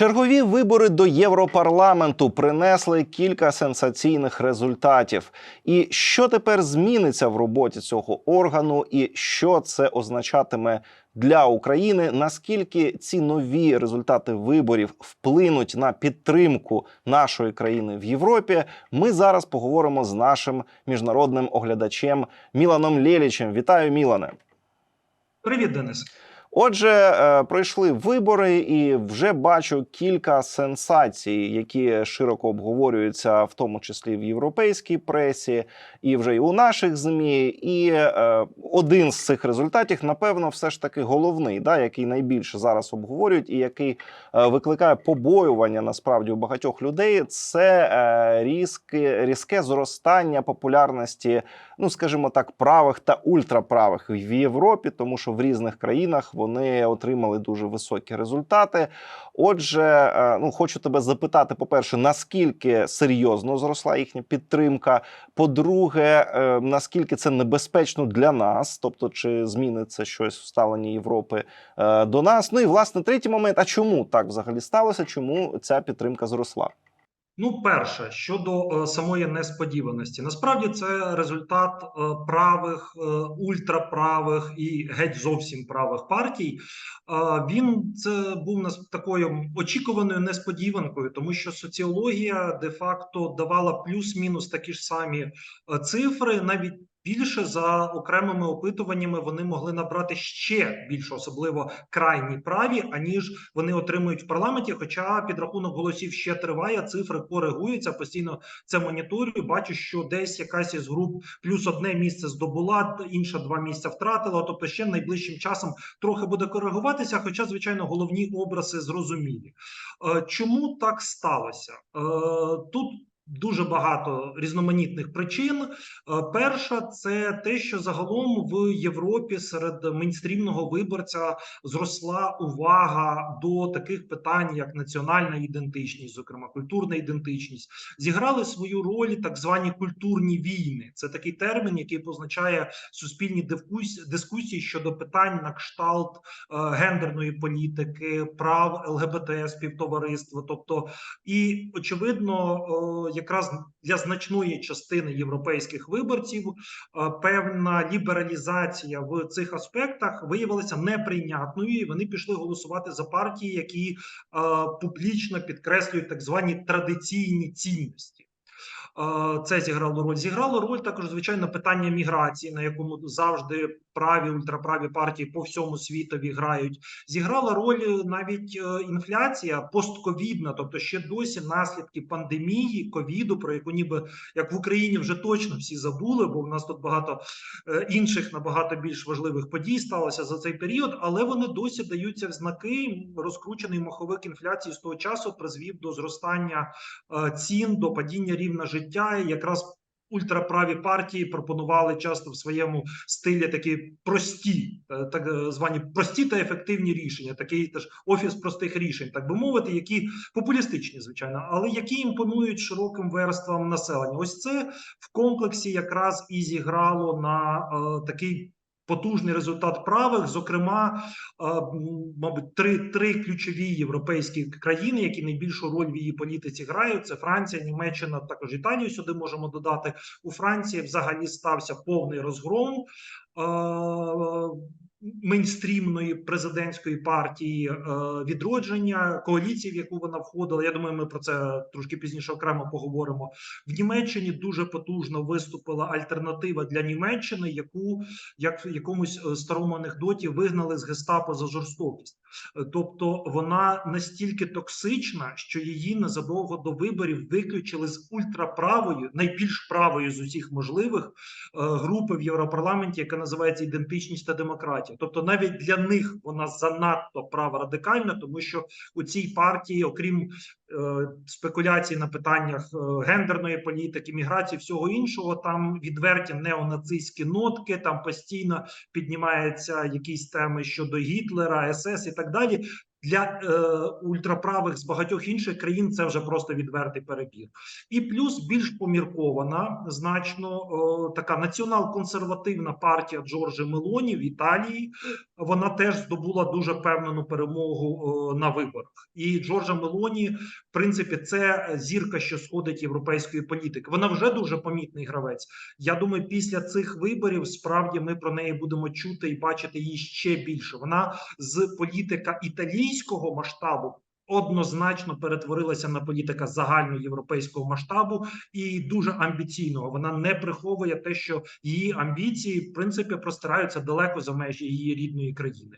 Чергові вибори до Європарламенту принесли кілька сенсаційних результатів. І що тепер зміниться в роботі цього органу, і що це означатиме для України? Наскільки ці нові результати виборів вплинуть на підтримку нашої країни в Європі? Ми зараз поговоримо з нашим міжнародним оглядачем Міланом Лєлічем. Вітаю, Мілане. Привіт, Денис. Отже, е, пройшли вибори, і вже бачу кілька сенсацій, які широко обговорюються, в тому числі в європейській пресі, і вже й у наших змі. І е, один з цих результатів, напевно, все ж таки головний, да, який найбільше зараз обговорюють, і який е, викликає побоювання насправді у багатьох людей. Це е, різке, різке зростання популярності, ну скажімо так, правих та ультраправих в Європі, тому що в різних країнах вони отримали дуже високі результати. Отже, е, ну хочу тебе запитати: по-перше, наскільки серйозно зросла їхня підтримка? По-друге, е, наскільки це небезпечно для нас, тобто чи зміниться щось в ставленні Європи е, до нас? Ну і власне третій момент: а чому так взагалі сталося? Чому ця підтримка зросла? Ну, перше щодо е, самої несподіваності, насправді це результат е, правих, е, ультраправих і геть зовсім правих партій. Він це був нас такою очікуваною несподіванкою, тому що соціологія де-факто давала плюс-мінус такі ж самі цифри, навіть. Більше за окремими опитуваннями вони могли набрати ще більше, особливо крайні праві, аніж вони отримують в парламенті. Хоча підрахунок голосів ще триває, цифри коригуються. Постійно це моніторю. Бачу, що десь якась із груп плюс одне місце здобула, інша два місця втратила. Тобто, ще найближчим часом трохи буде коригуватися. Хоча, звичайно, головні образи зрозумілі. Е, Чому так сталося? Е, Тут Дуже багато різноманітних причин. Е, Перша це те, що загалом в Європі серед мейнстрімного виборця зросла увага до таких питань, як національна ідентичність, зокрема культурна ідентичність, зіграли свою роль так звані культурні війни. Це такий термін, який позначає суспільні дискусії, щодо питань на кшталт е, гендерної політики, прав ЛГБТ співтовариства. Тобто, і очевидно, е, якраз для значної частини європейських виборців е, певна лібералізація в цих аспектах виявилася неприйнятною. і Вони пішли голосувати за партії, які е, публічно підкреслюють так звані традиційні цінності. Е, Це зіграло роль. Зіграло роль також звичайно питання міграції, на якому завжди праві ультраправі партії по всьому світові грають. Зіграла роль навіть е, інфляція постковідна, тобто ще досі наслідки пандемії ковіду, про яку ніби як в Україні вже точно всі забули, бо в нас тут багато е, інших набагато більш важливих подій сталося за цей період, але вони досі даються в знаки. Розкручений маховик інфляції з того часу призвів до зростання е, цін, до падіння рівня життя. Якраз ультраправі партії пропонували часто в своєму стилі такі прості, е, так е, звані прості та ефективні рішення, такий теж офіс простих рішень, так би мовити, які популістичні, звичайно, але які імпонують широким верствам населення. Ось це в комплексі якраз і зіграло на е, такий. Потужний результат правих, зокрема, е, мабуть, три, три ключові європейські країни, які найбільшу роль в її політиці грають: це Франція, Німеччина, також Італію. Сюди можемо додати. У Франції взагалі стався повний розгром. Мейнстрімної президентської партії е, відродження коаліції, в яку вона входила. Я думаю, ми про це трошки пізніше окремо поговоримо. В Німеччині дуже потужно виступила альтернатива для Німеччини, яку як в якомусь е, старому анекдоті вигнали з гестапо за жорстокість. Е, Тобто вона настільки токсична, що її незадовго до виборів виключили з ультраправою, найбільш правою з усіх можливих групи в Європарламенті, яка називається ідентичність та демократія. Тобто, навіть для них вона занадто праворадикальна, тому що у цій партії, окрім е, спекуляцій на питаннях е, гендерної політики, міграції, всього іншого, там відверті неонацистські нотки, там постійно піднімаються якісь теми щодо Гітлера, СС і так далі. Для е, ультраправих з багатьох інших країн це вже просто відвертий перебір. І плюс більш поміркована, значно е, така націонал-консервативна партія Джорджа Мелоні в Італії. Вона теж здобула дуже певну перемогу е, на виборах. І Джорджа Мелоні, в принципі, це зірка, що сходить європейської політики. Вона вже дуже помітний гравець. Я думаю, після цих виборів справді ми про неї будемо чути і бачити її ще більше. Вона з політика італійського масштабу. Однозначно перетворилася на політика загальноєвропейського масштабу і дуже амбіційного. Вона не приховує те, що її амбіції в принципі простираються далеко за межі її рідної країни.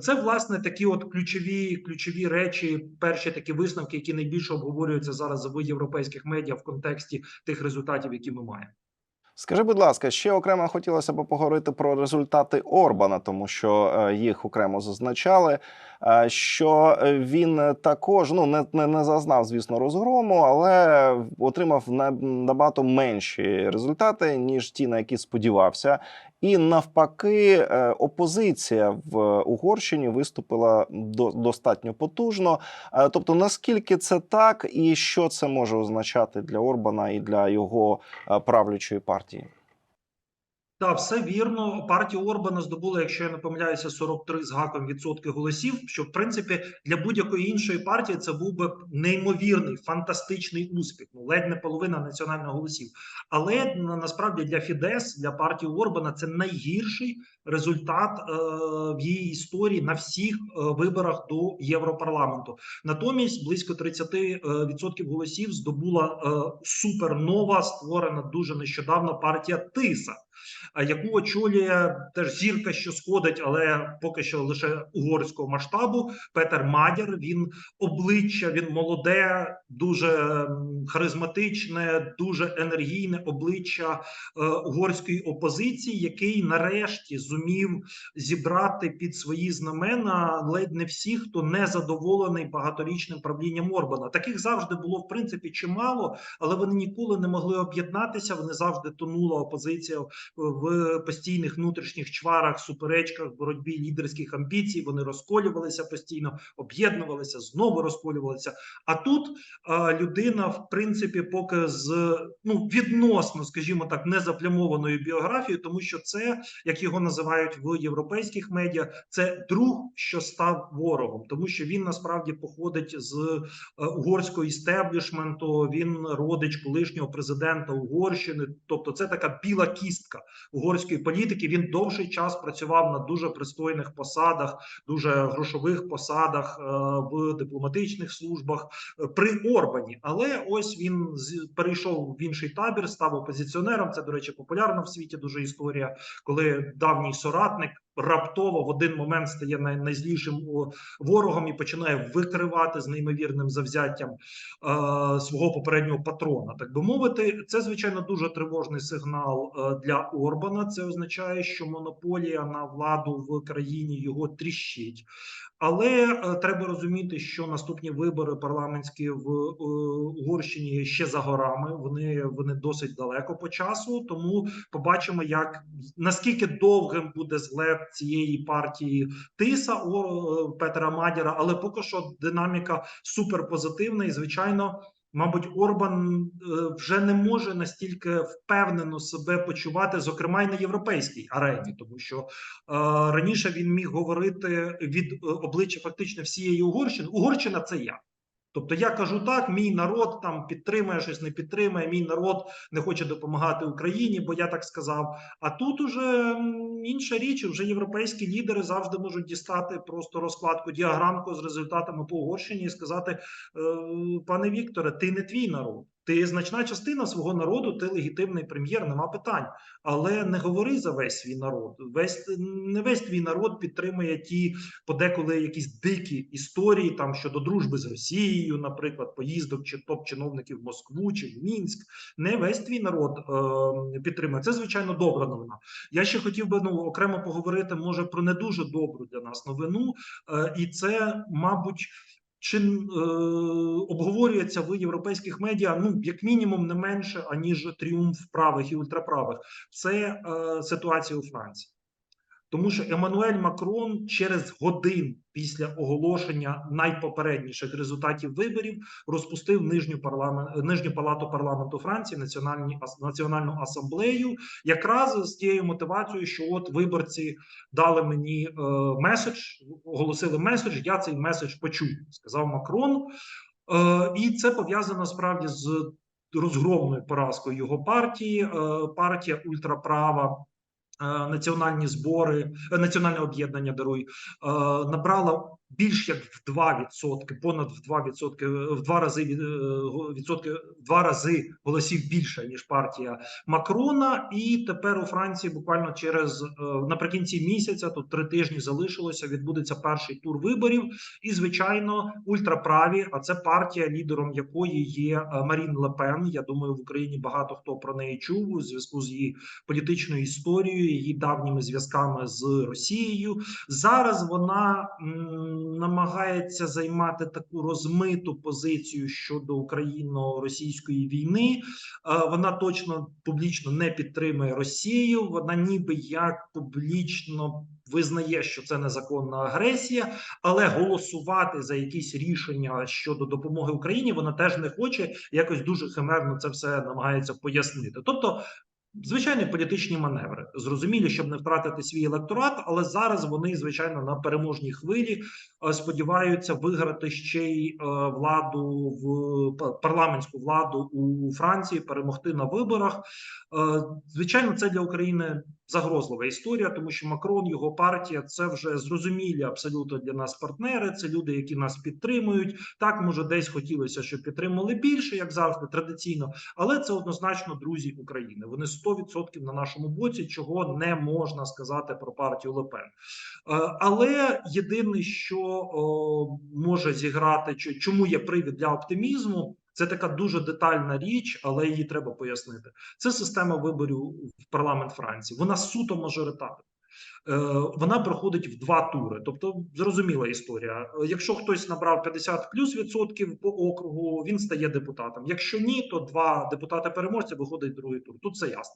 Це власне такі от ключові ключові речі, перші такі висновки, які найбільше обговорюються зараз в європейських медіа в контексті тих результатів, які ми маємо. Скажи, будь ласка, ще окремо хотілося б поговорити про результати Орбана, тому що е, їх окремо зазначали. Е, Що він також ну не, не, не зазнав, звісно, розгрому, але отримав на- набагато менші результати, ніж ті, на які сподівався. І навпаки, е, опозиція в Угорщині виступила до, достатньо потужно. Е, Тобто, наскільки це так, і що це може означати для Орбана і для його е, правлячої партії? Так, все вірно. Партія Орбана здобула, якщо я не помиляюся, 43 з гаком відсотки голосів. Що в принципі для будь-якої іншої партії це був би неймовірний, фантастичний успіх. Ну ледь не половина національних голосів. Але на- насправді для Фідес, для партії Орбана, це найгірший результат е, в її історії на всіх е, виборах до Європарламенту. Натомість близько 30% відсотків голосів здобула е, супернова, створена дуже нещодавно партія Тиса яку очолює теж зірка, що сходить, але поки що лише угорського масштабу. Петер Мадяр. Він обличчя, він молоде, дуже харизматичне, дуже енергійне обличчя е, угорської опозиції, який нарешті зумів зібрати під свої знамена ледь не всіх, хто не задоволений багаторічним правлінням Орбана. Таких завжди було в принципі чимало, але вони ніколи не могли об'єднатися. Вони завжди тонула опозиція в постійних внутрішніх чварах, суперечках, боротьбі лідерських амбіцій. Вони розколювалися постійно, об'єднувалися, знову розколювалися. А тут а, людина, в принципі, поки з ну відносно, скажімо так, незаплямованою біографією, тому що це, як його називають в європейських медіа, це друг, що став ворогом, тому що він насправді походить з е, угорського істеблішменту. Він родич колишнього президента Угорщини, тобто це така біла кістка угорської політики. Він довший час працював на дуже пристойних посадах, дуже грошових посадах е, в дипломатичних службах е, при Орбані. Але ось він перейшов в інший табір, став опозиціонером. Це, до речі, популярна в світі дуже історія, коли давній соратник. Раптово в один момент стає най- найзлішим ворогом і починає викривати з неймовірним завзяттям е, свого попереднього патрона, так би мовити, це звичайно дуже тривожний сигнал е, для Орбана. Це означає, що монополія на владу в країні його тріщить. Але е, треба розуміти, що наступні вибори парламентські в е, Угорщині ще за горами. Вони вони досить далеко по часу. Тому побачимо, як наскільки довгим буде злет цієї партії Тиса у Петра Мадіра, Але поки що динаміка суперпозитивна, і звичайно. Мабуть, Орбан е, вже не може настільки впевнено себе почувати, зокрема й на європейській арені, тому що е, раніше він міг говорити від е, обличчя фактично всієї Угорщини. Угорщина це я. Тобто я кажу так: мій народ там підтримує щось, не підтримує. Мій народ не хоче допомагати Україні, бо я так сказав. А тут уже інша річ. Вже європейські лідери завжди можуть дістати просто розкладку діаграмку з результатами по Угорщині і сказати: е, пане Вікторе, ти не твій народ. Ти значна частина свого народу, ти легітимний прем'єр, нема питань. Але не говори за весь свій народ. Весь не весь твій народ підтримує ті подеколи якісь дикі історії там щодо дружби з Росією, наприклад, поїздок чи топ-чиновників в Москву чи в Мінськ. Не весь твій народ е, підтримує. Це звичайно добра новина. Я ще хотів би ну окремо поговорити, може про не дуже добру для нас новину, е, і це, мабуть. Чи е, обговорюється в європейських медіа ну як мінімум не менше аніж тріумф правих і ультраправих? Це е, ситуація у Франції. Тому що Еммануель Макрон через годин після оголошення найпопередніших результатів виборів розпустив нижню парламент нижню палату парламенту Франції, національні національну асамблею, якраз з тією мотивацією, що от виборці дали мені е, меседж, оголосили меседж. Я цей меседж почув, сказав Макрон. Е, і це пов'язано справді з розгромною поразкою його партії. Е, партія ультраправа. Е, Національні збори, е, національне об'єднання даруй е, набрала більш як в 2%, понад в 2%, е, в два рази відсотки, в два рази голосів більше ніж партія Макрона. І тепер у Франції буквально через наприкінці місяця, тут три тижні залишилося. Відбудеться перший тур виборів. І звичайно, ультраправі, а це партія, лідером якої є Марін Лепен. Я думаю, в Україні багато хто про неї чув у зв'язку з її політичною історією, її давніми зв'язками з Росією. Зараз вона намагається займати таку розмиту позицію щодо україно-російської війни. Е, Вона точно публічно не підтримує Росію. Вона ніби як публічно визнає, що це незаконна агресія, але голосувати за якісь рішення щодо допомоги Україні вона теж не хоче. Якось дуже химерно це все намагається пояснити. Тобто. Звичайні політичні маневри зрозумілі, щоб не втратити свій електорат, але зараз вони звичайно на переможній хвилі е, сподіваються виграти ще й е, владу в парламентську владу у Франції, перемогти на виборах. Е, Звичайно, це для України загрозлива історія, тому що Макрон, його партія, це вже зрозумілі абсолютно для нас партнери. Це люди, які нас підтримують. Так може десь хотілося, щоб підтримали більше, як завжди, традиційно, але це однозначно друзі України. Вони 100% на нашому боці, чого не можна сказати про партію Лепен. Е, Але єдине, що може зіграти, чому є привід для оптимізму, це така дуже детальна річ, але її треба пояснити. Це система виборів в парламент Франції. Вона суто мажоритарна. Е, Вона проходить в два тури, тобто зрозуміла історія. Якщо хтось набрав 50 плюс відсотків по округу, він стає депутатом. Якщо ні, то два депутати переможця виходить другий тур. Тут все ясно.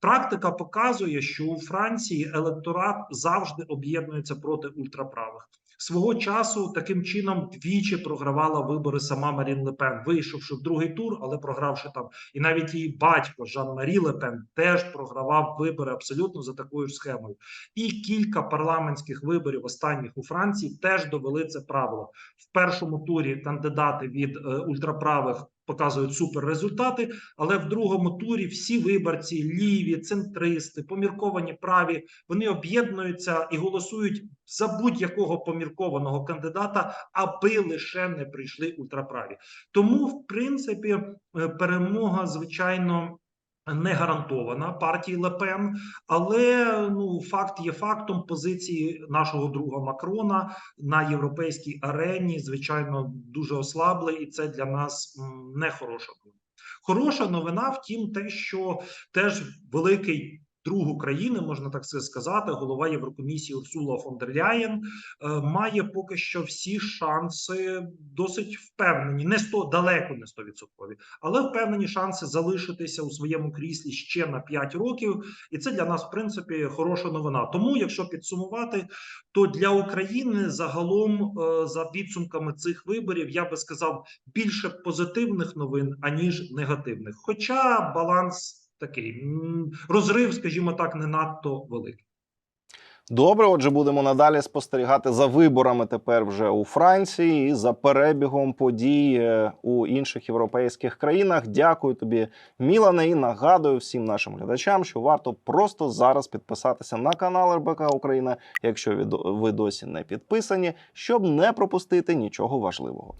Практика показує, що у Франції електорат завжди об'єднується проти ультраправих. Свого часу таким чином двічі програвала вибори сама Марін Лепен, вийшовши в другий тур, але програвши там. І навіть її батько Жан-Марі Лепен теж програвав вибори абсолютно за такою ж схемою. І кілька парламентських виборів останніх у Франції теж довели це правило. В першому турі кандидати від е, ультраправих показують супер результати, але в другому турі всі виборці, ліві, центристи, помірковані праві, вони об'єднуються і голосують за будь-якого поміркованого кандидата, аби лише не прийшли ультраправі. Тому, в принципі, е, перемога, звичайно. Не гарантована партії Лепен, але ну факт є фактом. Позиції нашого друга Макрона на європейській арені, звичайно, дуже ослабли, і це для нас не хороша новина. Хороша новина, втім, те, що теж великий друг України, можна так сказати, голова Єврокомісії Урсула фон дер Ляєн е, має поки що всі шанси досить впевнені, не 100, далеко не 100%, але впевнені шанси залишитися у своєму кріслі ще на 5 років, і це для нас, в принципі, хороша новина. Тому, якщо підсумувати, то для України загалом, е, за підсумками цих виборів, я би сказав, більше позитивних новин аніж негативних. Хоча баланс такий розрив, скажімо так, не надто великий. Добре, отже, будемо надалі спостерігати за виборами тепер вже у Франції і за перебігом подій е, у інших європейських країнах. Дякую тобі, Мілане, і нагадую всім нашим глядачам, що варто просто зараз підписатися на канал РБК Україна, якщо ви досі не підписані, щоб не пропустити нічого важливого.